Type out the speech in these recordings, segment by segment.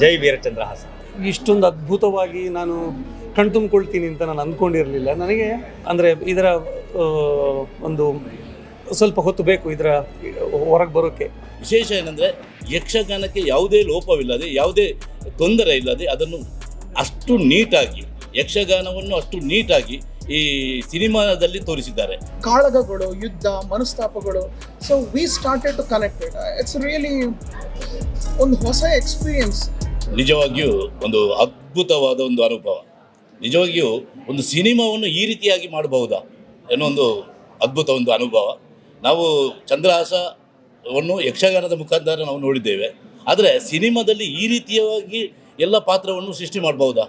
ಜೈ ವೀರಚಂದ್ರ ಹಾಸ ಇಷ್ಟೊಂದು ಅದ್ಭುತವಾಗಿ ನಾನು ಕಣ್ತುಂಬಿಕೊಳ್ತೀನಿ ಅಂತ ನಾನು ಅಂದ್ಕೊಂಡಿರಲಿಲ್ಲ ನನಗೆ ಅಂದರೆ ಇದರ ಒಂದು ಸ್ವಲ್ಪ ಹೊತ್ತು ಬೇಕು ಇದರ ಹೊರಗೆ ಬರೋಕ್ಕೆ ವಿಶೇಷ ಏನಂದರೆ ಯಕ್ಷಗಾನಕ್ಕೆ ಯಾವುದೇ ಲೋಪವಿಲ್ಲದೆ ಯಾವುದೇ ತೊಂದರೆ ಇಲ್ಲದೆ ಅದನ್ನು ಅಷ್ಟು ನೀಟಾಗಿ ಯಕ್ಷಗಾನವನ್ನು ಅಷ್ಟು ನೀಟಾಗಿ ಈ ಸಿನಿಮಾದಲ್ಲಿ ತೋರಿಸಿದ್ದಾರೆ. ಕಾಳಗಗಳು ಯುದ್ಧ ಮನಸ್ತಾಪಗಳು so we started to connected it's really ಒಂದು ಹೊಸ ಎಕ್ಸ್ಪೀರಿಯನ್ಸ್ ನಿಜವಾಗಿಯೂ ಒಂದು ಅದ್ಭುತವಾದ ಒಂದು ಅನುಭವ. ನಿಜವಾಗಿಯೂ ಒಂದು ಸಿನಿಮಾವನ್ನು ಈ ರೀತಿಯಾಗಿ ಮಾಡಬಹುದಾ ಅನ್ನೋ ಒಂದು ಅದ್ಭುತ ಒಂದು ಅನುಭವ. ನಾವು ಚಂದ್ರಹಾಸವನ್ನು ಯಕ್ಷಗಾನದ ಮುಖಾಂತರ ನಾವು ನೋಡಿದ್ದೇವೆ. ಆದರೆ ಸಿನಿಮಾದಲ್ಲಿ ಈ ರೀತಿಯಾಗಿ ಎಲ್ಲ ಪಾತ್ರವನ್ನು ಸೃಷ್ಟಿ ಮಾಡಬಹುದಾ?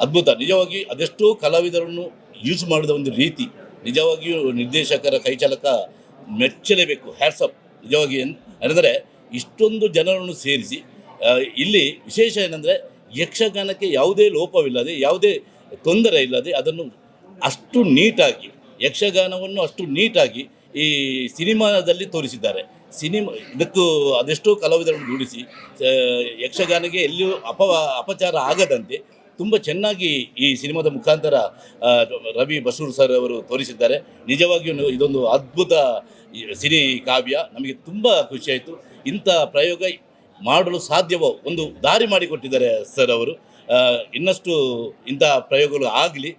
ಅದ್ಭುತ. ನಿಜವಾಗಿ ಅದೆಷ್ಟೋ ಕಲಾವಿದರನ್ನು ಯೂಸ್ ಮಾಡಿದ ಒಂದು ರೀತಿ. ನಿಜವಾಗಿಯೂ ನಿರ್ದೇಶಕರ ಕೈಚಾಲಕ ಮೆಚ್ಚಲೇಬೇಕು. ಹ್ಯಾಟ್ಸಪ್ ನಿಜವಾಗಿ ಅಂದರೆ ಇಷ್ಟೊಂದು ಜನರನ್ನು ಸೇರಿಸಿ ಇಲ್ಲಿ ವಿಶೇಷ ಏನಂದರೆ ಯಕ್ಷಗಾನಕ್ಕೆ ಯಾವುದೇ ಲೋಪವಿಲ್ಲದೆ, ಯಾವುದೇ ತೊಂದರೆ ಇಲ್ಲದೆ ಅದನ್ನು ಅಷ್ಟು ನೀಟಾಗಿ, ಯಕ್ಷಗಾನವನ್ನು ಅಷ್ಟು ನೀಟಾಗಿ ಈ ಸಿನಿಮಾದಲ್ಲಿ ತೋರಿಸಿದ್ದಾರೆ. ಸಿನಿಮಾ, ಇದಕ್ಕೂ ಅದೆಷ್ಟೋ ಕಲಾವಿದರನ್ನು ಜೋಡಿಸಿ ಯಕ್ಷಗಾನಕ್ಕೆ ಎಲ್ಲಿಯೂ ಅಪ ಅಪಚಾರ ಆಗದಂತೆ ತುಂಬ ಚೆನ್ನಾಗಿ ಈ ಸಿನಿಮಾದ ಮುಖಾಂತರ ರವಿ ಬಸೂರ್ ಸರ್ ಅವರು ತೋರಿಸಿದ್ದಾರೆ. ನಿಜವಾಗಿಯೂ ಇದೊಂದು ಅದ್ಭುತ ಸಿನಿ ಕಾವ್ಯ. ನಮಗೆ ತುಂಬ ಖುಷಿಯಾಯಿತು. ಇಂಥ ಪ್ರಯೋಗ ಮಾಡಲು ಸಾಧ್ಯವೋ ಒಂದು ದಾರಿ ಮಾಡಿಕೊಟ್ಟಿದ್ದಾರೆ ಸರ್ ಅವರು. ಇನ್ನಷ್ಟು ಇಂಥ ಪ್ರಯೋಗಗಳು ಆಗಲಿ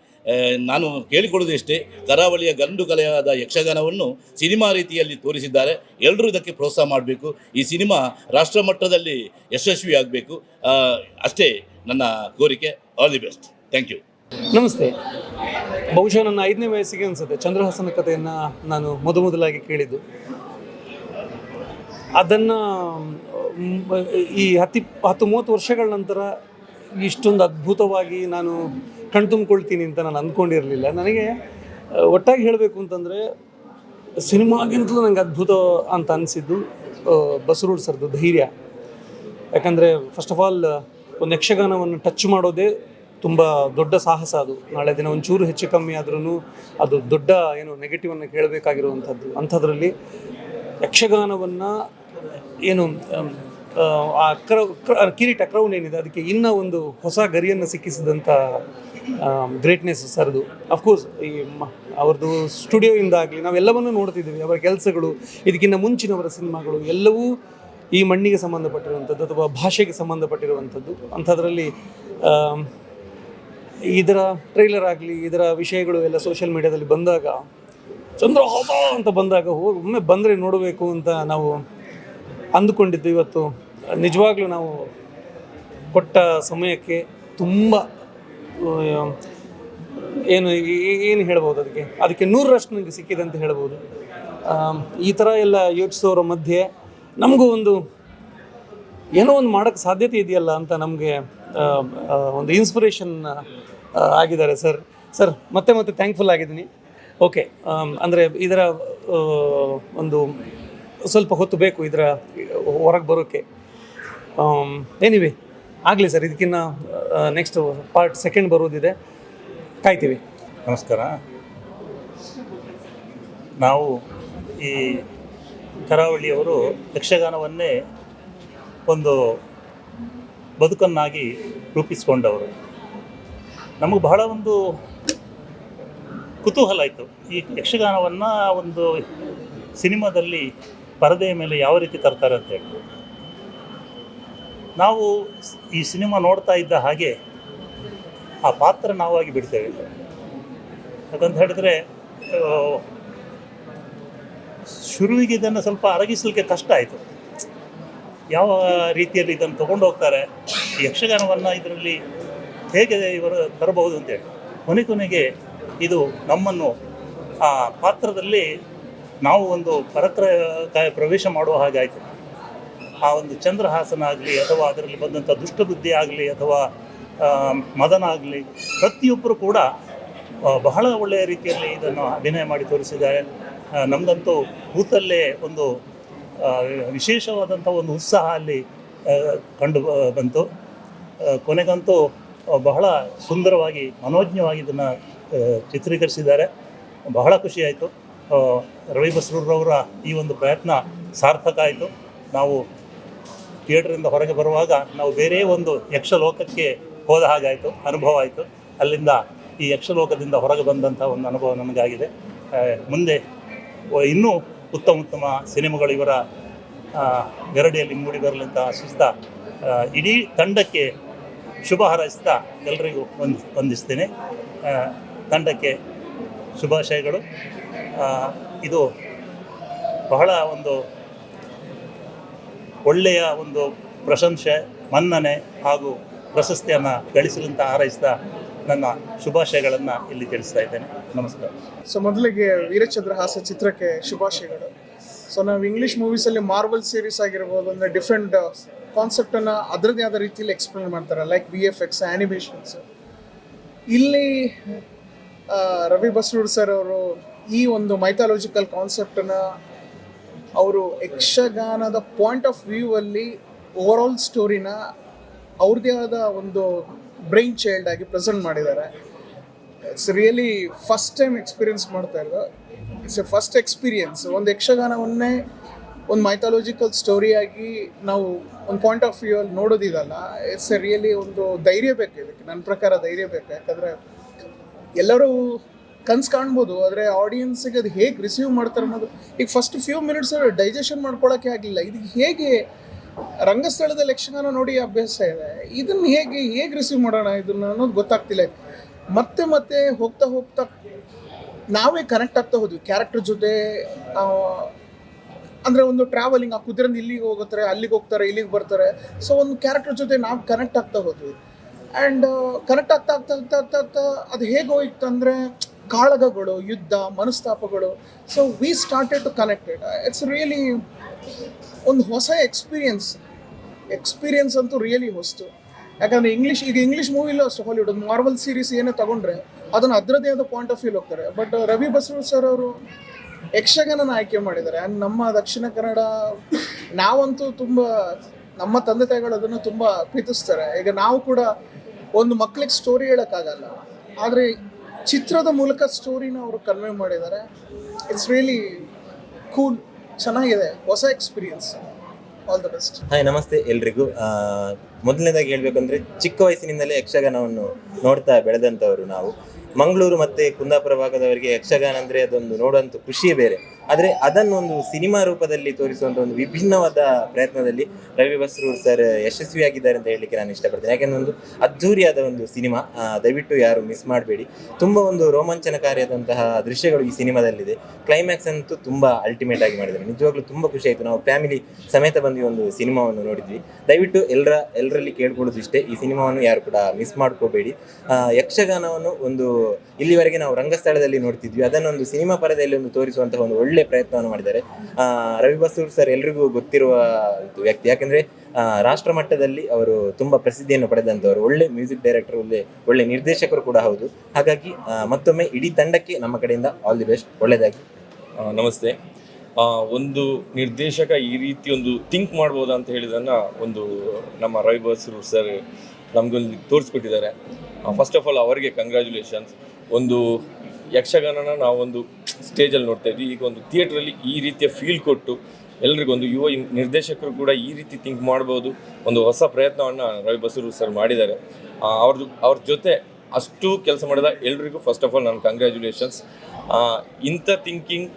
ನಾನು ಕೇಳಿಕೊಳ್ಳೋದು ಇಷ್ಟೇ, ಕರಾವಳಿಯ ಗಂಡು ಕಲೆಯಾದ ಯಕ್ಷಗಾನವನ್ನು ಸಿನಿಮಾ ರೀತಿಯಲ್ಲಿ ತೋರಿಸಿದ್ದಾರೆ. ಎಲ್ಲರೂ ಇದಕ್ಕೆ ಪ್ರೋತ್ಸಾಹ ಮಾಡಬೇಕು. ಈ ಸಿನಿಮಾ ರಾಷ್ಟ್ರ ಮಟ್ಟದಲ್ಲಿ ಯಶಸ್ವಿಯಾಗಬೇಕು ಅಷ್ಟೇ ನನ್ನ ಕೋರಿಕೆ. All the best thank you ನಮಸ್ತೆ. ಬಹುಶಃ ನನ್ನ ಐದನೇ ವಯಸ್ಸಿಗೆ ಅನಿಸುತ್ತೆ. ಚಂದ್ರಹಾಸನ ಕಥೆಯನ್ನು ನಾನು ಮೊದಮೊದಲಾಗಿ ಕೇಳಿದ್ದು. ಅದನ್ನು, ಈ ಹತ್ತಿ ಹತ್ತು ಮೂವತ್ತು ವರ್ಷಗಳ ನಂತರ ಇಷ್ಟೊಂದು ಅದ್ಭುತವಾಗಿ ನಾನು ಕಣ್ತುಂಬಿಕೊಳ್ತೀನಿ ಅಂತ ನಾನು ಅಂದ್ಕೊಂಡಿರಲಿಲ್ಲ. ನನಗೆ, ಒಟ್ಟಾಗಿ ಹೇಳಬೇಕು ಅಂತಂದರೆ, ಸಿನಿಮಾಗಿಂತಲೂ ನನಗೆ ಅದ್ಭುತ ಅಂತ ಅನಿಸಿದ್ದು ಬಸರೂಡ್ ಸರ್ದು ಧೈರ್ಯ. ಯಾಕಂದರೆ ಫಸ್ಟ್ ಆಫ್ ಆಲ್ ಒಂದು ಯಕ್ಷಗಾನವನ್ನು ಟಚ್ ಮಾಡೋದೇ ತುಂಬ ದೊಡ್ಡ ಸಾಹಸ ಅದು. ನಾಳೆ ದಿನ ಒಂಚೂರು ಹೆಚ್ಚು ಕಮ್ಮಿ ಆದ್ರೂ ಅದು ದೊಡ್ಡ, ಏನು ನೆಗೆಟಿವನ್ನು ಕೇಳಬೇಕಾಗಿರುವಂಥದ್ದು, ಅಂಥದ್ರಲ್ಲಿ. ಯಕ್ಷಗಾನವನ್ನು ಏನು ಆ, ಕ್ರೌ ಕ್ರ- ಕಿರೀಟ ಕ್ರೌನ್ ಏನಿದೆ ಅದಕ್ಕೆ ಇನ್ನೂ ಒಂದು ಹೊಸ ಗರಿಯನ್ನು ಸಿಕ್ಕಿಸಿದಂಥ ಗ್ರೇಟ್ನೆಸ್ ಸರ್ದು ಅಫ್ಕೋರ್ಸ್ ಈ ಅವ್ರದ್ದು ಸ್ಟುಡಿಯೋಯಿಂದ ಆಗಲಿ ನಾವೆಲ್ಲವನ್ನೂ ನೋಡ್ತಿದ್ದೀವಿ ಅವರ ಕೆಲಸಗಳು ಇದಕ್ಕಿಂತ ಮುಂಚಿನವರ ಸಿನಿಮಾಗಳು ಎಲ್ಲವೂ ಈ ಮಣ್ಣಿಗೆ ಸಂಬಂಧಪಟ್ಟಿರುವಂಥದ್ದು ಅಥವಾ ಭಾಷೆಗೆ ಸಂಬಂಧಪಟ್ಟಿರುವಂಥದ್ದು. ಅಂಥದ್ರಲ್ಲಿ ಇದರ ಟ್ರೈಲರ್ ಆಗಲಿ ಇದರ ವಿಷಯಗಳು ಎಲ್ಲ ಸೋಷಿಯಲ್ ಮೀಡಿಯಾದಲ್ಲಿ ಬಂದಾಗ ಚಂದ್ರಹಾಸ ಅಂತ ಬಂದಾಗ, ಹೋಗಿ ಒಮ್ಮೆ ಬಂದರೆ ನೋಡಬೇಕು ಅಂತ ನಾವು ಅಂದುಕೊಂಡಿದ್ದು ಇವತ್ತು. ನಿಜವಾಗ್ಲೂ ನಾವು ಕೊಟ್ಟ ಸಮಯಕ್ಕೆ ತುಂಬ ಏನು ಏನು ಹೇಳ್ಬೋದು ಅದಕ್ಕೆ? ಅದಕ್ಕೆ ನೂರರಷ್ಟು ನನಗೆ ಸಿಕ್ಕಿದೆ ಅಂತ ಹೇಳ್ಬೋದು. ಈ ಥರ ಎಲ್ಲ ಯೋಚಿಸೋರ ಮಧ್ಯೆ ನಮಗೂ ಒಂದು ಏನೋ ಒಂದು ಮಾಡೋಕ್ಕೆ ಸಾಧ್ಯತೆ ಇದೆಯಲ್ಲ ಅಂತ ನಮಗೆ ಒಂದು ಇನ್ಸ್ಪಿರೇಷನ್ ಆಗಿದ್ದಾರೆ ಸರ್ ಸರ್ ಮತ್ತೆ ಮತ್ತೆ ಥ್ಯಾಂಕ್ಫುಲ್ ಆಗಿದ್ದೀನಿ. ಓಕೆ ಅಂದರೆ ಇದರ ಒಂದು ಸ್ವಲ್ಪ ಹೊತ್ತು ಬೇಕು ಇದರ ಹೊರಗೆ ಬರೋಕ್ಕೆ ಏನಿವೆ ಆಗಲಿ ಸರ್, ಇದಕ್ಕಿನ್ನ ನೆಕ್ಸ್ಟ್ ಪಾರ್ಟ್ ಸೆಕೆಂಡ್ ಬರೋದಿದೆ. ಕಾಯ್ತೀವಿ. ನಮಸ್ಕಾರ. ನಾವು ಈ ಕರಾವಳಿಯವರು ಯಕ್ಷಗಾನವನ್ನೇ ಒಂದು ಬದುಕನ್ನಾಗಿ ರೂಪಿಸಿಕೊಂಡವರು. ನಮಗೆ ಬಹಳ ಒಂದು ಕುತೂಹಲ ಆಯಿತು. ಈ ಯಕ್ಷಗಾನವನ್ನು ಒಂದು ಸಿನಿಮಾದಲ್ಲಿ ಪರದೆಯ ಮೇಲೆ ಯಾವ ರೀತಿ ತರ್ತಾರೆ ಅಂತೇಳಿ ನಾವು ಈ ಸಿನಿಮಾ ನೋಡ್ತಾ ಇದ್ದ ಹಾಗೆ ಆ ಪಾತ್ರ ನಾವಾಗಿ ಬಿಡ್ತೇವೆ. ಯಾಕಂತ ಹೇಳಿದ್ರೆ ಶುರುವಿಗೆ ಇದನ್ನು ಸ್ವಲ್ಪ ಅರಗಿಸಲಿಕ್ಕೆ ಕಷ್ಟ ಆಯಿತು. ಯಾವ ರೀತಿಯಲ್ಲಿ ಇದನ್ನು ತಗೊಂಡು ಹೋಗ್ತಾರೆ ಯಕ್ಷಗಾನವನ್ನು ಇದರಲ್ಲಿ ಹೇಗೆ ಇವರು ತರಬಹುದು ಅಂತೇಳಿ ಕೊನೆ ಕೊನೆಗೆ ಇದು ನಮ್ಮನ್ನು ಆ ಪಾತ್ರದಲ್ಲಿ ನಾವು ಒಂದು ಪರಕ್ರ ಪ್ರವೇಶ ಮಾಡುವ ಹಾಗಾಯಿತು ಆ ಒಂದು ಚಂದ್ರಹಾಸನ ಆಗಲಿ ಅಥವಾ ಅದರಲ್ಲಿ ಬಂದಂಥ ದುಷ್ಟಬುದ್ಧಿ ಆಗಲಿ ಅಥವಾ ಮದನ ಆಗಲಿ ಪ್ರತಿಯೊಬ್ಬರು ಕೂಡ ಬಹಳ ಒಳ್ಳೆಯ ರೀತಿಯಲ್ಲಿ ಇದನ್ನು ಅಭಿನಯ ಮಾಡಿ ತೋರಿಸಿದ್ದಾರೆ. ನಮ್ದಂತೂ ಕೂತಲ್ಲೇ ಒಂದು ವಿಶೇಷವಾದಂಥ ಒಂದು ಉತ್ಸಾಹ ಅಲ್ಲಿ ಕಂಡು ಬಂತು. ಕೊನೆಗಂತೂ ಬಹಳ ಸುಂದರವಾಗಿ, ಮನೋಜ್ಞವಾಗಿ ಇದನ್ನು ಚಿತ್ರೀಕರಿಸಿದ್ದಾರೆ. ಬಹಳ ಖುಷಿಯಾಯಿತು ರವಿ ಬಸ್ರೂರವರ ಈ ಒಂದು ಪ್ರಯತ್ನ ಸಾರ್ಥಕ ಆಯಿತು. ನಾವು ಥಿಯೇಟ್ರಿಂದ ಹೊರಗೆ ಬರುವಾಗ ನಾವು ಬೇರೆ ಒಂದು ಯಕ್ಷಲೋಕಕ್ಕೆ ಹೋದ ಹಾಗಾಯಿತು ಅನುಭವ ಆಯಿತು. ಅಲ್ಲಿಂದ ಈ ಯಕ್ಷಲೋಕದಿಂದ ಹೊರಗೆ ಬಂದಂಥ ಒಂದು ಅನುಭವ ನನಗಾಗಿದೆ ಮುಂದೆ ಇನ್ನೂ ಉತ್ತಮ ಉತ್ತಮ ಸಿನಿಮಾಗಳು ಇವರ ಗರಡಿಯಲ್ಲಿ ಮೂಡಿ ಬರಲಿ ಅಂತ ಆಶಿಸ್ತಾ ಇಡೀ ತಂಡಕ್ಕೆ ಶುಭ ಹಾರೈಸ್ತಾ ಎಲ್ರಿಗೂ ಒಂದು, ವಂದಿಸ್ತೇನೆ. ತಂಡಕ್ಕೆ ಶುಭಾಶಯಗಳು. ಇದು ಬಹಳ ಒಂದು ಒಳ್ಳೆಯ ಒಂದು ಪ್ರಶಂಸೆ, ಮನ್ನಣೆ ಹಾಗೂ ಪ್ರಶಸ್ತಿಯನ್ನು ಗಳಿಸಲಂತ ಹಾರೈಸ್ತಾ ನನ್ನ ಶುಭಾಶಯಗಳನ್ನು ಇಲ್ಲಿ ತಿಳಿಸ್ತಾ ಇದ್ದೇನೆ. ನಮಸ್ಕಾರ. ಸೊ ಮೊದಲಿಗೆ ವೀರಚಂದ್ರ ಹಾಸ ಚಿತ್ರಕ್ಕೆ ಶುಭಾಶಯಗಳು. ಸೊ ನಾವು ಇಂಗ್ಲೀಷ್ ಮೂವೀಸಲ್ಲಿ ಮಾರ್ಬಲ್ ಸೀರೀಸ್ ಆಗಿರ್ಬೋದು, ಅಂದರೆ ಡಿಫ್ರೆಂಟ್ ಕಾನ್ಸೆಪ್ಟನ್ನು ಅದರದೇ ಆದ ರೀತಿಯಲ್ಲಿ ಎಕ್ಸ್ಪ್ಲೇನ್ ಮಾಡ್ತಾರೆ like V F X animations ಇಲ್ಲಿ ರವಿ ಬಸ್ರೂರ್ ಸರ್ ಅವರು ಈ ಒಂದು ಮೈಥಾಲಜಿಕಲ್ ಕಾನ್ಸೆಪ್ಟನ್ನ ಅವರು ಯಕ್ಷಗಾನದ ಪಾಯಿಂಟ್ ಆಫ್ ವ್ಯೂ ಅಲ್ಲಿ ಓವರ್ ಆಲ್ ಸ್ಟೋರಿನ ಅವ್ರದೇ ಆದ ಒಂದು ಬ್ರೈನ್ ಚೈಲ್ಡ್ ಆಗಿ ಪ್ರೆಸೆಂಟ್ ಮಾಡಿದ್ದಾರೆ. It's really first time experience ಮಾಡ್ತಾ ಇರೋದು. ಇಟ್ಸ್ ಎ ಫಸ್ಟ್ ಎಕ್ಸ್ಪೀರಿಯನ್ಸ್ ಒಂದು ಯಕ್ಷಗಾನವನ್ನೇ ಒಂದು ಮೈಥಾಲಜಿಕಲ್ ಸ್ಟೋರಿಯಾಗಿ ನಾವು ಒಂದು ಪಾಯಿಂಟ್ ಆಫ್ ವ್ಯೂ ಅಲ್ಲಿ ನೋಡೋದಿದಲ್ಲ. ಇಟ್ಸ್ ಎ ರಿಯಲಿ ಒಂದು ಧೈರ್ಯ ಬೇಕು ಇದಕ್ಕೆ. ನನ್ನ ಪ್ರಕಾರ ಧೈರ್ಯ ಬೇಕು. ಯಾಕಂದರೆ ಎಲ್ಲರೂ ಕನ್ಸು ಕಾಣ್ಬೋದು, ಆದರೆ ಆಡಿಯನ್ಸಿಗೆ ಅದು ಹೇಗೆ ರಿಸೀವ್ ಮಾಡ್ತಾರೆ ಅನ್ನೋದು. ಈಗ ಫಸ್ಟ್ ಫ್ಯೂ ಮಿನಿಟ್ಸ್ ಡೈಜೆಷನ್ ಮಾಡ್ಕೊಳ್ಳೋಕ್ಕೆ ಆಗಲಿಲ್ಲ. ಇದು ಹೇಗೆ ರಂಗಸ್ಥಳದ ಯಕ್ಷಗಾನ ನೋಡಿ ಅಭ್ಯಾಸ ಇದೆ. ಇದನ್ನು ಹೇಗೆ ಹೇಗೆ ರಿಸೀವ್ ಮಾಡೋಣ ಇದನ್ನು ಅನ್ನೋದು ಗೊತ್ತಾಗ್ತಿಲ್ಲ. ಮತ್ತೆ ಮತ್ತೆ ಹೋಗ್ತಾ ಹೋಗ್ತಾ ನಾವೇ ಕನೆಕ್ಟ್ ಆಗ್ತಾ ಹೋದ್ವಿ. ಕ್ಯಾರೆಕ್ಟರ್ ಜೊತೆ ಅಂದರೆ ಒಂದು ಟ್ರಾವೆಲಿಂಗ್ ಆ ಕುದುರೆಯಿಂದ ಇಲ್ಲಿಗೆ ಹೋಗುತ್ತಾರೆ, ಅಲ್ಲಿಗೆ ಹೋಗ್ತಾರೆ, ಇಲ್ಲಿಗೆ ಬರ್ತಾರೆ. ಸೊ ಒಂದು ಕ್ಯಾರೆಕ್ಟರ್ ಜೊತೆ ನಾವು ಕನೆಕ್ಟ್ ಆಗ್ತಾ ಹೋದ್ವಿ. ಆ್ಯಂಡ್ ಕನೆಕ್ಟ್ ಆಗ್ತಾ ಆಗ್ತಾ ಆಗ್ತಾ ಆಗ್ತಾ ಅದು ಹೇಗೆ ಹೋಯ್ತು ಅಂದರೆ ಕಾಳಗಗಳು ಯುದ್ಧ, ಮನಸ್ತಾಪಗಳು. So we started to connected it's really ಒಂದು ಹೊಸ ಎಕ್ಸ್ಪೀರಿಯನ್ಸ್ ಎಕ್ಸ್ಪೀರಿಯನ್ಸ್ ಅಂತೂ ರಿಯಲಿ ಹೊಸ್ತು. ಯಾಕಂದರೆ ಇಂಗ್ಲೀಷ್ ಈಗ ಇಂಗ್ಲೀಷ್ ಮೂವಿಲೂ ಅಷ್ಟು ಹಾಲಿವುಡ್ ಒಂದು ಮಾರ್ವಲ್ ಸೀರೀಸ್ ಏನೇ ತೊಗೊಂಡ್ರೆ, ಅದನ್ನು ಅದರದೇ ಆದ ಪಾಯಿಂಟ್ ಆಫ್ ವ್ಯೂ ಹೋಗ್ತಾರೆ. ಬಟ್ ರವಿ ಬಸವ ಸರ್ ಅವರು ಯಕ್ಷಗಾನನ ಆಯ್ಕೆ ಮಾಡಿದ್ದಾರೆ. ಆ್ಯಂಡ್ ನಮ್ಮ ದಕ್ಷಿಣ ಕನ್ನಡ, ನಾವಂತೂ ತುಂಬ, ನಮ್ಮ ತಂದೆ ತಾಯಿಗಳು ಅದನ್ನು ತುಂಬ ಪ್ರೀತಿಸ್ತಾರೆ. ಈಗ ನಾವು ಕೂಡ ಒಂದು ಮಕ್ಕಳಿಗೆ ಸ್ಟೋರಿ ಹೇಳೋಕ್ಕಾಗಲ್ಲ. ಆದರೆ ಚಿತ್ರದ ಮೂಲಕ ಸ್ಟೋರಿನ ಅವರು ಕನ್ವೆ ಮಾಡಿದ್ದಾರೆ. ಇಟ್ಸ್ ರಿಯಲಿ ಕೂಲ್ ಚೆನ್ನಾಗಿದೆ. ಹೊಸ experience all the best hi ನಮಸ್ತೆ ಎಲ್ರಿಗೂ. ಮೊದಲನೇದಾಗಿ ಹೇಳ್ಬೇಕಂದ್ರೆ ಚಿಕ್ಕ ವಯಸ್ಸಿನಿಂದಲೇ ಯಕ್ಷಗಾನವನ್ನು ನೋಡ್ತಾ ಬೆಳೆದಂಥವರು ನಾವು. ಮಂಗಳೂರು ಮತ್ತೆ ಕುಂದಾಪುರ ಭಾಗದವರಿಗೆ ಯಕ್ಷಗಾನ ಅಂದ್ರೆ ಅದೊಂದು ನೋಡುವಂಥ ಖುಷಿಯೇ ಬೇರೆ. ಆದರೆ ಅದನ್ನೊಂದು ಸಿನಿಮಾ ರೂಪದಲ್ಲಿ ತೋರಿಸುವಂಥ ಒಂದು ವಿಭಿನ್ನವಾದ ಪ್ರಯತ್ನದಲ್ಲಿ ರವಿ ಬಸ್ರೂರ್ ಸರ್ ಯಶಸ್ವಿಯಾಗಿದ್ದಾರೆ ಅಂತ ಹೇಳಲಿಕ್ಕೆ ನಾನು ಇಷ್ಟಪಡ್ತೇನೆ. ಯಾಕೆಂದ್ರೆ ಒಂದು ಅದ್ಧೂರಿಯಾದ ಒಂದು ಸಿನಿಮಾ. ದಯವಿಟ್ಟು ಯಾರು ಮಿಸ್ ಮಾಡಬೇಡಿ. ತುಂಬ ಒಂದು ರೋಮಾಂಚನಕಾರಿಯಾದಂತಹ ದೃಶ್ಯಗಳು ಈ ಸಿನಿಮಾದಲ್ಲಿದೆ. ಕ್ಲೈಮ್ಯಾಕ್ಸ್ ಅಂತೂ ತುಂಬ ಅಲ್ಟಿಮೇಟ್ ಆಗಿ ಮಾಡಿದ್ದಾರೆ. ನಿಜವಾಗ್ಲೂ ತುಂಬ ಖುಷಿ ಆಯಿತು. ನಾವು ಫ್ಯಾಮಿಲಿ ಸಮೇತ ಬಂದು ಒಂದು ಸಿನಿಮಾವನ್ನು ನೋಡಿದ್ವಿ. ದಯವಿಟ್ಟು ಎಲ್ಲರ ಎಲ್ಲರಲ್ಲಿ ಕೇಳ್ಕೊಳ್ಳೋದು ಇಷ್ಟೇ ಈ ಸಿನಿಮಾವನ್ನು ಯಾರು ಕೂಡ ಮಿಸ್ ಮಾಡ್ಕೋಬೇಡಿ. ಯಕ್ಷಗಾನವನ್ನು ಒಂದು ಇಲ್ಲಿವರೆಗೆ ನಾವು ರಂಗಸ್ಥಳದಲ್ಲಿ ನೋಡ್ತಿದ್ವಿ. ಅದನ್ನೊಂದು ಸಿನಿಮಾ ಪರದೆಯಲ್ಲಿ ಒಂದು ತೋರಿಸುವಂತಹ ಒಂದು ಒಳ್ಳೆ ಪ್ರಯತ್ನವನ್ನು ಮಾಡಿದ್ದಾರೆ. ರವಿ ಬಸೂರ್ ಸರ್ ಎಲ್ರಿಗೂ ಗೊತ್ತಿರುವ ವ್ಯಕ್ತಿ. ಯಾಕಂದ್ರೆ ರಾಷ್ಟ್ರ ಮಟ್ಟದಲ್ಲಿ ಅವರು ತುಂಬಾ ಪ್ರಸಿದ್ಧಿಯನ್ನು ಪಡೆದಂತವರು ಒಳ್ಳೆ ಮ್ಯೂಸಿಕ್ ಡೈರೆಕ್ಟರ್, ಒಳ್ಳೆ ಒಳ್ಳೆ ನಿರ್ದೇಶಕರು ಕೂಡ ಹೌದು. ಹಾಗಾಗಿ ಮತ್ತೊಮ್ಮೆ ಇಡೀ ತಂಡಕ್ಕೆ ನಮ್ಮ ಕಡೆಯಿಂದ ಆಲ್ ದಿ ಬೆಸ್ಟ್ ಒಳ್ಳೆಯದಾಗಿ ನಮಸ್ತೆ. ಒಂದು ನಿರ್ದೇಶಕ ಈ ರೀತಿ ಒಂದು ಥಿಂಕ್ ಮಾಡ್ಬೋದಾ ಅಂತ ಹೇಳಿದನ್ನ ಒಂದು ನಮ್ಮ ರವಿ ಸರ್ ನಮಗೊಂದು ತೋರಿಸ್ಕೊಟ್ಟಿದ್ದಾರೆ. ಫಸ್ಟ್ ಆಫ್ ಆಲ್ ಅವರಿಗೆ ಕಂಗ್ರ್ಯಾಚುಲೇಷನ್ಸ್ ಒಂದು ಯಕ್ಷಗಾನನ ನಾವೊಂದು ಸ್ಟೇಜಲ್ಲಿ ನೋಡ್ತಾ ಇದ್ವಿ. ಈಗ ಒಂದು ಥಿಯೇಟ್ರಲ್ಲಿ ಈ ರೀತಿಯ ಫೀಲ್ ಕೊಟ್ಟು ಎಲ್ರಿಗೊಂದು ಯುವ ನಿರ್ದೇಶಕರು ಕೂಡ ಈ ರೀತಿ ಥಿಂಕ್ ಮಾಡ್ಬೋದು. ಒಂದು ಹೊಸ ಪ್ರಯತ್ನವನ್ನು ರವಿ ಬಸೂರು ಸರ್ ಮಾಡಿದ್ದಾರೆ. ಅವ್ರದ್ದು ಅವ್ರ ಜೊತೆ ಅಷ್ಟು ಕೆಲಸ ಮಾಡಿದ ಎಲ್ರಿಗೂ ಫಸ್ಟ್ ಆಫ್ ಆಲ್ ನಾನು ಕಂಗ್ರ್ಯಾಚುಲೇಷನ್ಸ್ ಇಂಥ ಥಿಂಕಿಂಗ್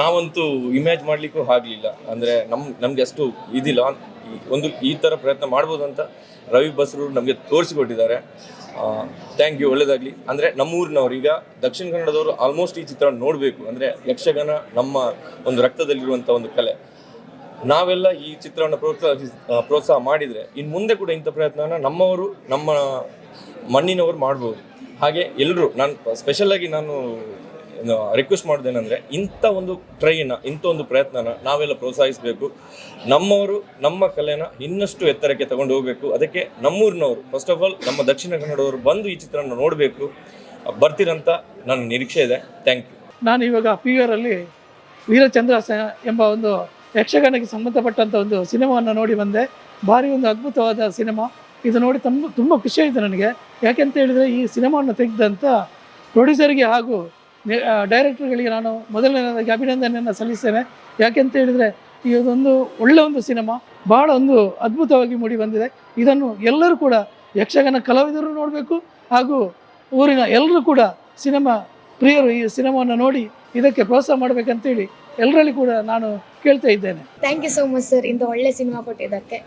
ನಾವಂತೂ ಇಮ್ಯಾಜ್ ಮಾಡಲಿಕ್ಕೂ ಆಗಲಿಲ್ಲ. ಅಂದರೆ ನಮ್ಮ ನಮಗೆ ಅಷ್ಟು ಇದಿಲ್ಲ. ಒಂದು, ಈ ಥರ ಪ್ರಯತ್ನ ಮಾಡ್ಬೋದು ಅಂತ ರವಿ ಬಸ್ರು ನಮಗೆ ತೋರಿಸಿಕೊಟ್ಟಿದ್ದಾರೆ. ಥ್ಯಾಂಕ್ ಯು ಒಳ್ಳೇದಾಗಲಿ. ಅಂದರೆ ನಮ್ಮೂರಿನವ್ರು ಈಗ ದಕ್ಷಿಣ ಕನ್ನಡದವರು ಆಲ್ಮೋಸ್ಟ್ ಈ ಚಿತ್ರ ನೋಡಬೇಕು. ಅಂದರೆ ಯಕ್ಷಗಾನ ನಮ್ಮ ಒಂದು ರಕ್ತದಲ್ಲಿರುವಂಥ ಒಂದು ಕಲೆ. ನಾವೆಲ್ಲ ಈ ಚಿತ್ರವನ್ನು ಪ್ರೋತ್ಸಾಹ ಪ್ರೋತ್ಸಾಹ ಮಾಡಿದರೆ ಇನ್ನು ಮುಂದೆ ಕೂಡ ಇಂಥ ಪ್ರಯತ್ನನ ನಮ್ಮವರು, ನಮ್ಮ ಮಣ್ಣಿನವರು ಮಾಡ್ಬೋದು. ಹಾಗೆ ಎಲ್ಲರೂ ನಾನು ಸ್ಪೆಷಲಾಗಿ ನಾನು ರಿಕ್ವೆಸ್ಟ್ ಮಾಡೋದೇನೆಂದರೆ, ಇಂಥ ಒಂದು ಟ್ರೈನ ಇಂಥ ಒಂದು ಪ್ರಯತ್ನನ ನಾವೆಲ್ಲ ಪ್ರೋತ್ಸಾಹಿಸಬೇಕು. ನಮ್ಮವರು, ನಮ್ಮ ಕಲೆನ ಇನ್ನಷ್ಟು ಎತ್ತರಕ್ಕೆ ತಗೊಂಡು ಹೋಗಬೇಕು. ಅದಕ್ಕೆ ನಮ್ಮೂರಿನವರು ಫಸ್ಟ್ ಆಫ್ ಆಲ್ ನಮ್ಮ ದಕ್ಷಿಣ ಕನ್ನಡವರು ಬಂದು ಈ ಚಿತ್ರನ ನೋಡಬೇಕು. ಬರ್ತೀರಂತ ನನ್ನ ನಿರೀಕ್ಷೆ ಇದೆ. ಥ್ಯಾಂಕ್ ಯು ನಾನು ಇವಾಗ ಪಿ ಯು ವೀರಚಂದ್ರ ಎಂಬ ಒಂದು ಯಕ್ಷಗಾನಕ್ಕೆ ಸಂಬಂಧಪಟ್ಟಂಥ ಒಂದು ಸಿನಿಮಾವನ್ನು ನೋಡಿ ಬಂದೆ. ಭಾರಿ ಒಂದು ಅದ್ಭುತವಾದ ಸಿನಿಮಾ. ಇದು ನೋಡಿ ತುಂಬ ತುಂಬ ಖುಷಿಯಾಯಿತು ನನಗೆ. ಯಾಕೆಂತ ಹೇಳಿದರೆ ಈ ಸಿನಿಮಾವನ್ನು ತೆಗೆದಂಥ ಪ್ರೊಡ್ಯೂಸರ್ಗೆ ಹಾಗೂ ಡೈರೆಕ್ಟರ್ಗಳಿಗೆ ನಾನು ಮೊದಲನೇದಾಗಿ ಅಭಿನಂದನೆಯನ್ನು ಸಲ್ಲಿಸ್ತೇನೆ. ಯಾಕೆಂತ ಹೇಳಿದರೆ ಇದೊಂದು ಒಳ್ಳೆಯ ಒಂದು ಸಿನಿಮಾ ಭಾಳ ಒಂದು ಅದ್ಭುತವಾಗಿ ಮೂಡಿ ಬಂದಿದೆ. ಇದನ್ನು ಎಲ್ಲರೂ ಕೂಡ ಯಕ್ಷಗಾನ ಕಲಾವಿದರು ನೋಡಬೇಕು, ಹಾಗೂ ಊರಿನ ಎಲ್ಲರೂ ಕೂಡ ಸಿನಿಮಾ ಪ್ರಿಯರು ಈ ಸಿನಿಮಾವನ್ನು ನೋಡಿ ಇದಕ್ಕೆ ಪ್ರೋತ್ಸಾಹ ಮಾಡಬೇಕಂತೇಳಿ ಎಲ್ಲರಲ್ಲಿ ಕೂಡ ನಾನು ಕೇಳ್ತಾ ಇದ್ದೇನೆ. Thank you so much sir ಇಂಥ ಒಳ್ಳೆ ಸಿನಿಮಾ ಕೊಟ್ಟಿದ್ದಕ್ಕೆ.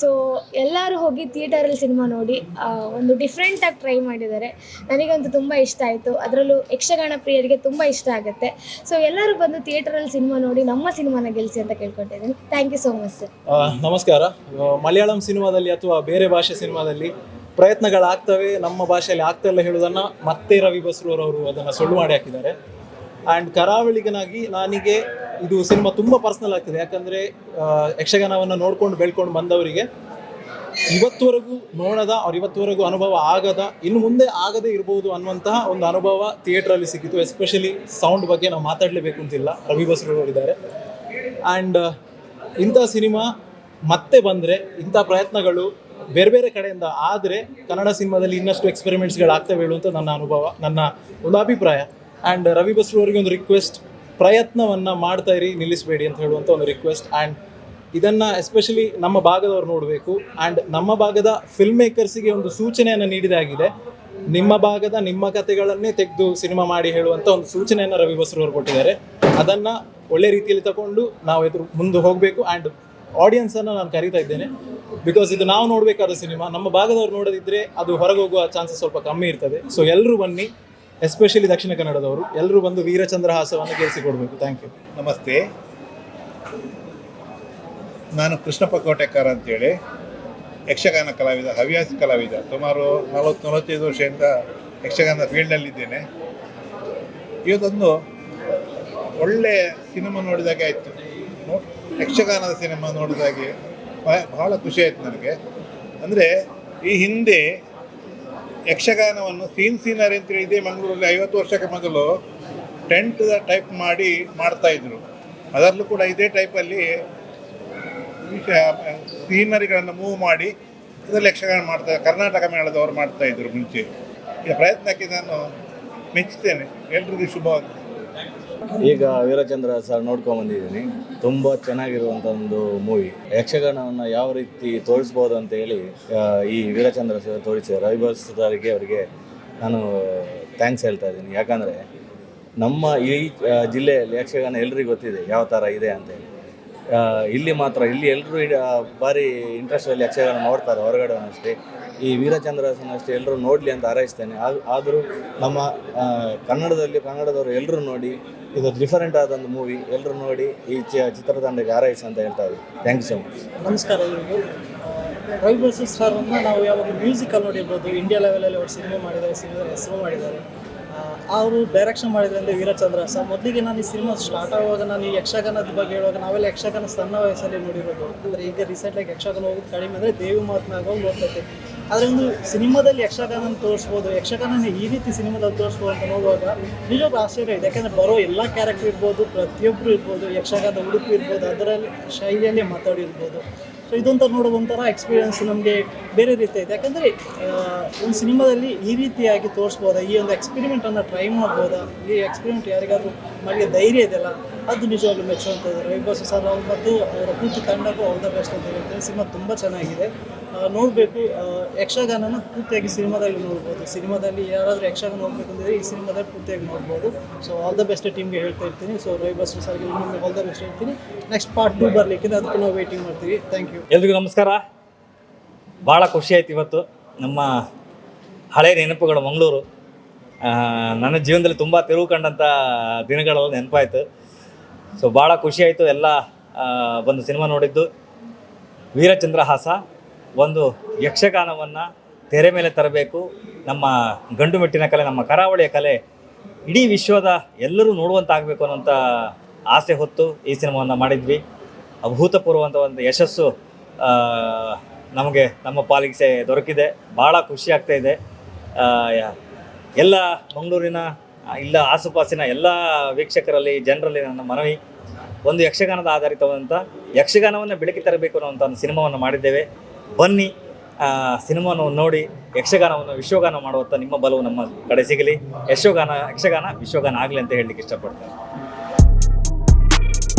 ಸೊ ಎಲ್ಲರೂ ಹೋಗಿ ಥಿಯೇಟರಲ್ಲಿ ಸಿನಿಮಾ ನೋಡಿ ಆ, ಒಂದು ಡಿಫ್ರೆಂಟಾಗಿ ಟ್ರೈ ಮಾಡಿದ್ದಾರೆ. ನನಗಂತೂ ತುಂಬ ಇಷ್ಟ ಆಯಿತು. ಅದರಲ್ಲೂ ಯಕ್ಷಗಾನ ಪ್ರಿಯರಿಗೆ ತುಂಬ ಇಷ್ಟ ಆಗುತ್ತೆ. ಸೊ ಎಲ್ಲರೂ ಬಂದು ಥಿಯೇಟರಲ್ಲಿ ಸಿನಿಮಾ ನೋಡಿ ನಮ್ಮ ಸಿನಿಮಾನ ಗೆಲ್ಲಿಸಿ ಅಂತ ಕೇಳ್ಕೊಂಡಿದ್ದೀನಿ. Thank you so much sir ಆ, ನಮಸ್ಕಾರ. ಆ, ಮಲಯಾಳಂ ಸಿನಿಮಾದಲ್ಲಿ ಅಥವಾ ಬೇರೆ ಭಾಷೆ ಸಿನಿಮಾದಲ್ಲಿ ಪ್ರಯತ್ನಗಳಾಗ್ತವೆ ನಮ್ಮ ಭಾಷೆಯಲ್ಲಿ ಆಗ್ತಾ ಇಲ್ಲ ಹೇಳುವುದನ್ನು ಮತ್ತೆ ರವಿ ಬಸ್ರೂರವರು ಅದನ್ನು ಸುಳ್ಳು ಮಾಡಿ ಹಾಕಿದ್ದಾರೆ. ಆ್ಯಂಡ್ ಕರಾವಳಿಗನಾಗಿ ನನಗೆ ಇದು ಸಿನಿಮಾ ತುಂಬ ಪರ್ಸ್ನಲ್ ಆಗ್ತದೆ. ಯಾಕಂದರೆ ಯಕ್ಷಗಾನವನ್ನು ನೋಡ್ಕೊಂಡು ಬೆಳ್ಕೊಂಡು ಬಂದವರಿಗೆ ಇವತ್ತುವರೆಗೂ ನೋಡದ ಅವ್ರ ಇವತ್ತುವರೆಗೂ ಅನುಭವ ಆಗದ, ಇನ್ನು ಮುಂದೆ ಆಗದೇ ಇರಬಹುದು ಅನ್ನುವಂತಹ ಒಂದು ಅನುಭವ ಥಿಯೇಟ್ರಲ್ಲಿ ಸಿಕ್ಕಿತು. ಎಸ್ಪೆಷಲಿ ಸೌಂಡ್ ಬಗ್ಗೆ ನಾವು ಮಾತಾಡಲೇಬೇಕು ಅಂತಿಲ್ಲ. ರವಿ ಬಸ್ರೂರವರು ಇದ್ದಾರೆ ಆ್ಯಂಡ್ ಇಂಥ ಸಿನಿಮಾ ಮತ್ತೆ ಬಂದರೆ, ಇಂಥ ಪ್ರಯತ್ನಗಳು ಬೇರೆ ಬೇರೆ ಕಡೆಯಿಂದ ಆದರೆ ಕನ್ನಡ ಸಿನಿಮಾದಲ್ಲಿ ಇನ್ನಷ್ಟು ಎಕ್ಸ್ಪೆರಿಮೆಂಟ್ಸ್ಗಳಾಗ್ತವೆ ಹೇಳುವಂಥ ನನ್ನ ಅನುಭವ, ನನ್ನ ಒಂದು ಅಭಿಪ್ರಾಯ. ಆ್ಯಂಡ್ ರವಿ ಬಸ್ರು ಅವರಿಗೆ ಒಂದು ರಿಕ್ವೆಸ್ಟ್ ಪ್ರಯತ್ನವನ್ನು ಮಾಡ್ತಾ ಇರಿ, ನಿಲ್ಲಿಸಬೇಡಿ ಅಂತ ಹೇಳುವಂಥ ಒಂದು ರಿಕ್ವೆಸ್ಟ್ ಆ್ಯಂಡ್ ಇದನ್ನು ಎಸ್ಪೆಷಲಿ ನಮ್ಮ ಭಾಗದವ್ರು ನೋಡಬೇಕು. ಆ್ಯಂಡ್ ನಮ್ಮ ಭಾಗದ ಫಿಲ್ಮ್ ಮೇಕರ್ಸಿಗೆ ಒಂದು ಸೂಚನೆಯನ್ನು ನೀಡಿದಾಗಿದೆ. ನಿಮ್ಮ ಭಾಗದ ನಿಮ್ಮ ಕಥೆಗಳನ್ನೇ ತೆಗೆದು ಸಿನಿಮಾ ಮಾಡಿ ಹೇಳುವಂಥ ಒಂದು ಸೂಚನೆಯನ್ನು ರವಿ ಬಸ್ರು ಅವರು ಕೊಟ್ಟಿದ್ದಾರೆ. ಅದನ್ನು ಒಳ್ಳೆ ರೀತಿಯಲ್ಲಿ ತಗೊಂಡು ನಾವು ಎದುರು ಮುಂದೆ ಹೋಗಬೇಕು. ಆ್ಯಂಡ್ ಆಡಿಯನ್ಸನ್ನು ನಾನು ಕರೀತಾ ಇದ್ದೇನೆ. ಬಿಕಾಸ್ ಇದು ನಾವು ನೋಡಬೇಕಾದ ಸಿನಿಮಾ ನಮ್ಮ ಭಾಗದವ್ರು ನೋಡದಿದ್ದರೆ ಅದು ಹೊರಗೆ ಹೋಗುವ ಚಾನ್ಸಸ್ ಸ್ವಲ್ಪ ಕಮ್ಮಿ ಇರ್ತದೆ. ಸೊ ಎಲ್ಲರೂ ಬನ್ನಿ ಎಸ್ಪೆಷಲಿ ದಕ್ಷಿಣ ಕನ್ನಡದವರು. ಎಲ್ಲರೂ ಬಂದು ವೀರಚಂದ್ರ ಹಾಸವನ್ನು ಗೆಲ್ಲಿಸಿಕೊಡ್ಬೇಕು ಥ್ಯಾಂಕ್ ಯು ನಮಸ್ತೆ. ನಾನು ಕೃಷ್ಣಪ್ಪ ಕೋಟೆಕಾರ ಅಂತೇಳಿ. ಯಕ್ಷಗಾನ ಕಲಾವಿದ, ಹವ್ಯಾಸಿ ಕಲಾವಿದ. ಸುಮಾರು ನಲವತ್ತು, ನಲವತ್ತೈದು ವರ್ಷದಿಂದ ಯಕ್ಷಗಾನ ಫೀಲ್ಡ್ನಲ್ಲಿದ್ದೇನೆ ಇವತ್ತೊಂದು ಒಳ್ಳೆಯ ಸಿನಿಮಾ ನೋಡಿದಾಗೆ ಆಯಿತು. ಯಕ್ಷಗಾನದ ಸಿನಿಮಾ ನೋಡಿದಾಗೆ ಬಹ- ಬಹಳ ಖುಷಿ ಆಯಿತು ನನಗೆ. ಅಂದರೆ ಈ ಹಿಂದೆ ಯಕ್ಷಗಾನವನ್ನು ಸೀನ್ ಸೀನರಿ ಅಂತೇಳಿ ಇದೇ ಮಂಗಳೂರಲ್ಲಿ ಐವತ್ತು ವರ್ಷಕ್ಕೆ ಮೊದಲು ಟೆಂಟ್ ಟೈಪ್ ಮಾಡಿ ಮಾಡ್ತಾ ಇದ್ರು. ಅದರಲ್ಲೂ ಕೂಡ ಇದೇ ಟೈಪಲ್ಲಿ ಸೀನರಿಗಳನ್ನು ಮೂವ್ ಮಾಡಿ ಅದರಲ್ಲಿ ಯಕ್ಷಗಾನ ಮಾಡ್ತಾ ಕರ್ನಾಟಕ ಮೇಳದವರು ಮಾಡ್ತಾ ಇದ್ರು ಮುಂಚೆ. ಈ ಪ್ರಯತ್ನಕ್ಕೆ ನಾನು ಮೆಚ್ಚುತ್ತೇನೆ ಎಲ್ರಿಗೂ ಶುಭವಾಗಲಿ. ಈಗ ವೀರಚಂದ್ರ ಸರ್ ನೋಡ್ಕೊಂಡ್ ಬಂದಿದ್ದೀನಿ. ತುಂಬ ಚೆನ್ನಾಗಿರುವಂಥ ಒಂದು ಮೂವಿ ಯಕ್ಷಗಾನವನ್ನು ಯಾವ ರೀತಿ ತೋರಿಸ್ಬೋದು ಅಂತ ಹೇಳಿ ಈ ವೀರಚಂದ್ರ ಸರ್ ತೋರಿಸಿದ ರವಿಬಾಸ್ ಅವರಿಗೆ ನಾನು ಥ್ಯಾಂಕ್ಸ್ ಹೇಳ್ತಾ ಇದ್ದೀನಿ. ಯಾಕಂದರೆ ನಮ್ಮ ಈ ಜಿಲ್ಲೆಯಲ್ಲಿ ಯಕ್ಷಗಾನ ಎಲ್ರಿಗೂ ಗೊತ್ತಿದೆ ಯಾವ ಥರ ಇದೆ ಅಂತೇಳಿ ಇಲ್ಲಿ ಮಾತ್ರ, ಇಲ್ಲಿ ಎಲ್ಲರೂ ಭಾರಿ ಇಂಟ್ರೆಸ್ಟಲ್ಲಿ ಯಕ್ಷಗಾನ ನೋಡ್ತಾರೆ ಹೊರಗಡೆ ಅಷ್ಟೇ. ಈ ವೀರಚಂದ್ರಸನ ಅಷ್ಟೇ ಎಲ್ಲರೂ ನೋಡಲಿ ಅಂತ ಹಾರೈಸ್ತೇನೆ. ಆದರೂ ನಮ್ಮ ಕನ್ನಡದಲ್ಲಿ, ಕನ್ನಡದವರು ಎಲ್ಲರೂ ನೋಡಿ ಇದು ಡಿಫರೆಂಟ್ ಆದ ಒಂದು ಮೂವಿ ಎಲ್ಲರೂ ನೋಡಿ ಈ ಚಿ- ಚಿತ್ರತಂಡಕ್ಕೆ ಹಾರೈಸಿ ಅಂತ ಹೇಳ್ತಾ ಇದ್ದೀವಿ ಥ್ಯಾಂಕ್ ಯು ಸೊ ಮಚ್ ನಮಸ್ಕಾರ ರವಿ ಸರ್ ಸರ್ನ ನಾವು ಯಾವಾಗ ಮ್ಯೂಸಿಕಲ್ ನೋಡಿರ್ಬೋದು ಇಂಡಿಯಾ ಲೆವೆಲಲ್ಲಿ ಅವ್ರು ಸಿನಿಮಾ ಮಾಡಿದ್ದಾರೆ ಸಿನಿಮಾ ಹೆಸರು ಮಾಡಿದ್ದಾರೆ ಅವರು ಡೈರೆಕ್ಷನ್ ಅಂದರೆ ವೀರಚಂದ್ರ ಸರ್. ಮೊದಲಿಗೆ ನಾನು ಈ ಸಿನಿಮಾ ಸ್ಟಾರ್ಟ್ ಆಗುವಾಗ ನಾನು ಈ ಯಕ್ಷಗಾನದ ಬಗ್ಗೆ ಹೇಳುವಾಗ ನಾವೆಲ್ಲ ಯಕ್ಷಗಾನ ಸಣ್ಣ ವಯಸ್ಸಲ್ಲಿ ನೋಡಿರೋದು. ಅಂದರೆ ಈಗ ರೀಸೆಂಟಾಗಿ ಯಕ್ಷಗಾನ ಹೋಗೋದು ಕಡಿಮೆ ಅಂದರೆ ದೇವಿ ಮಾತನ್ನ ಆಗೋದು ನೋಡ್ತೈತೆ ಆದರೆ ಒಂದು ಸಿನಿಮಾದಲ್ಲಿ ಯಕ್ಷಗಾನ ತೋರಿಸ್ಬೋದು ಯಕ್ಷಗಾನ ಈ ರೀತಿ ಸಿನಿಮಾದಲ್ಲಿ ತೋರಿಸ್ಬೋದು ಅಂತ ನೋಡುವಾಗ ನಿಜವಾಗ್ಲೂ ಆಶ್ಚರ್ಯ ಇದೆ. ಯಾಕಂದರೆ ಬರೋ ಎಲ್ಲ ಕ್ಯಾರೆಕ್ಟರ್ ಇರ್ಬೋದು ಪ್ರತಿಯೊಬ್ಬರು ಇರ್ಬೋದು ಯಕ್ಷಗಾನ ಉಡುಪು ಇರ್ಬೋದು, ಅದರಲ್ಲಿ ಶೈಲಿಯಲ್ಲೇ ಮಾತಾಡಿರ್ಬೋದು. ಸೊ ಇದೊಂಥರ ನೋಡೋದು ಒಂಥರ ಎಕ್ಸ್ಪೀರಿಯನ್ಸ್ ನಮಗೆ ಬೇರೆ ರೀತಿ ಇದೆ. ಯಾಕಂದರೆ ಒಂದು ಸಿನಿಮಾದಲ್ಲಿ ಈ ರೀತಿಯಾಗಿ ತೋರಿಸ್ಬೋದಾ? ಈ ಒಂದು ಎಕ್ಸ್ಪೆರಿಮೆಂಟನ್ನು ಟ್ರೈ ಮಾಡ್ಬೋದಾ? ಈ ಎಕ್ಸ್ಪೆರಿಮೆಂಟ್ ಯಾರಿಗಾದ್ರೂ ಮಾಡಲಿಕ್ಕೆ ಧೈರ್ಯ ಇದೆಯಲ್ಲ, ಅದು ನಿಜವಾಗ್ಲೂ ಮೆಚ್ಚುವಂಥದ್ದು. ರವಿಬಾಸು ಸರ್ ಅವ್ರು ಮತ್ತು ಅವರ ಪೂರ್ತಿ ತಂಡಕ್ಕೂ ದ ಬೆಸ್ಟ್ ಅಂತ ಹೇಳ್ತಾರೆ. ಸಿನಿಮಾ ತುಂಬ ಚೆನ್ನಾಗಿದೆ. ನೋಡಬೇಕು. ಯಕ್ಷಗಾನನ ಪೂರ್ತಿಯಾಗಿ ಸಿನಿಮಾದಲ್ಲಿ ನೋಡ್ಬೋದು. ಸಿನಿಮಾದಲ್ಲಿ ಯಾರಾದರೂ ಯಕ್ಷಗಾನ ನೋಡಬೇಕು ಅಂದರೆ ಈ ಸಿನಿಮಾದಲ್ಲಿ ಪೂರ್ತಿಯಾಗಿ ನೋಡ್ಬೋದು. ಸೊ ಆಲ್ ದ ಬೆಸ್ಟ್ ಟೀಮ್ಗೆ ಹೇಳ್ತಾ ಇರ್ತೀನಿ. ಸೊ ರವಿಬಾಸು ಸರ್ಗೆ ಇನ್ನೊಮ್ಮೆ ಆಲ್ ದ ಬೆಸ್ಟ್ ಹೇಳ್ತೀನಿ. ನೆಕ್ಸ್ಟ್ ಪಾರ್ಟ್ ಟೂ ಬರಲಿಕ್ಕಿದೆ ಅದಕ್ಕೆ ನಾವು ವೇಟಿಂಗ್ ಮಾಡ್ತೀವಿ. ಥ್ಯಾಂಕ್ ಯು ಎಲ್ರಿಗೂ ನಮಸ್ಕಾರ. ಭಾಳ ಖುಷಿ ಆಯ್ತು ಇವತ್ತು. ನಮ್ಮ ಹಳೆಯ ನೆನಪುಗಳು ಮಂಗಳೂರು. ನನ್ನ ಜೀವನದಲ್ಲಿ ತುಂಬ ತಿರುವು ಕಂಡಂಥ ದಿನಗಳೆಲ್ಲ ನೆನಪಾಯಿತು. ಸೊ ಭಾಳ ಖುಷಿ ಆಯಿತು. ಎಲ್ಲ ಬಂದು ಸಿನಿಮಾ ನೋಡಿದ್ದು. ವೀರಚಂದ್ರಹಾಸ ಒಂದು ಯಕ್ಷಗಾನವನ್ನು ತೆರೆ ಮೇಲೆ ತರಬೇಕು. ನಮ್ಮ ಗಂಡು ಮೆಟ್ಟಿನ ಕಲೆ, ನಮ್ಮ ಕರಾವಳಿಯ ಕಲೆ ಇಡೀ ವಿಶ್ವದ ಎಲ್ಲರೂ ನೋಡುವಂತಾಗಬೇಕು ಅನ್ನೋಂಥ ಆಸೆ ಹೊತ್ತು ಈ ಸಿನಿಮಾವನ್ನು ಮಾಡಿದ್ವಿ. ಅಭೂತಪೂರ್ವಂಥ ಒಂದು ಯಶಸ್ಸು ನಮಗೆ ನಮ್ಮ ಪಾಲಿಗೆ ದೊರಕಿದೆ. ಭಾಳ ಖುಷಿ ಆಗ್ತಾ ಇದೆ. ಎಲ್ಲ ಮಂಗಳೂರಿನ, ಇಲ್ಲ ಆಸುಪಾಸಿನ ಎಲ್ಲ ವೀಕ್ಷಕರಲ್ಲಿ, ಜನರಲ್ಲಿ ನನ್ನ ಮನವಿ. ಒಂದು ಯಕ್ಷಗಾನದ ಆಧಾರಿತವಾದಂಥ ಯಕ್ಷಗಾನವನ್ನು ಬೆಳಕಿ ತರಬೇಕು ಅನ್ನೋಂಥ ಒಂದು ಸಿನಿಮಾವನ್ನು ಮಾಡಿದ್ದೇವೆ. ಬನ್ನಿ ಸಿನಿಮಾವನ್ನು ನೋಡಿ, ಯಕ್ಷಗಾನವನ್ನು ವಿಶ್ವಗಾನ ಮಾಡುವಂಥ ನಿಮ್ಮ ಬಲವು ನಮ್ಮ ಕಡೆ ಸಿಗಲಿ. ಯಶೋಗಾನ ಯಕ್ಷಗಾನ ವಿಶ್ವಗಾನ ಆಗಲಿ ಅಂತ ಹೇಳಲಿಕ್ಕೆ ಇಷ್ಟಪಡ್ತೇನೆ.